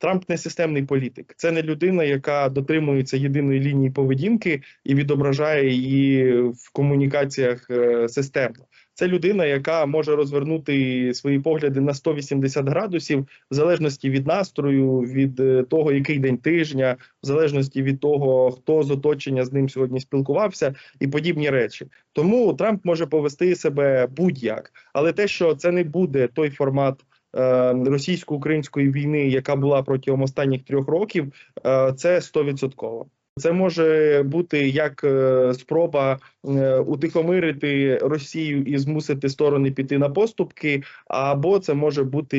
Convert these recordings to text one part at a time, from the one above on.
Трамп не системний політик. Це не людина, яка дотримується єдиної лінії поведінки і відображає її в комунікаціях е, системно. Це людина, яка може розвернути свої погляди на 180 градусів, в залежності від настрою, від е, того, який день тижня, в залежності від того, хто з оточення з ним сьогодні спілкувався, і подібні речі. Тому Трамп може повести себе будь-як, але те, що це не буде той формат. Е, Російсько-української війни, яка була протягом останніх трьох років, е, це стовідсотково. Це може бути як е, спроба е, утихомирити Росію і змусити сторони піти на поступки, або це може бути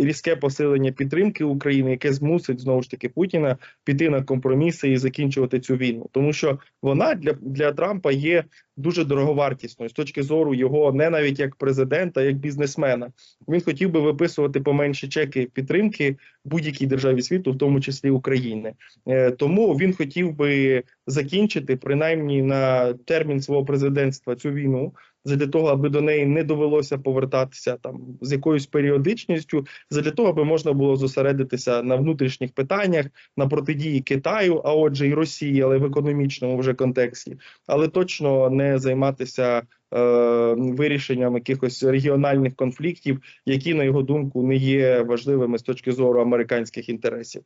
різке посилення підтримки України, яке змусить знову ж таки Путіна піти на компроміси і закінчувати цю війну, тому що вона для, для Трампа є дуже дороговартісною з точки зору його не навіть як президента, як бізнесмена. Він хотів би виписувати поменші чеки підтримки будь-якій державі світу, в тому числі України. Е, Тому він хотів би закінчити принаймні на термін свого президентства цю війну. Для того, аби до неї не довелося повертатися там з якоюсь періодичністю, для того, аби можна було зосередитися на внутрішніх питаннях, на протидії Китаю, а отже, і Росії, але в економічному вже контексті, але точно не займатися е, вирішенням якихось регіональних конфліктів, які на його думку не є важливими з точки зору американських інтересів.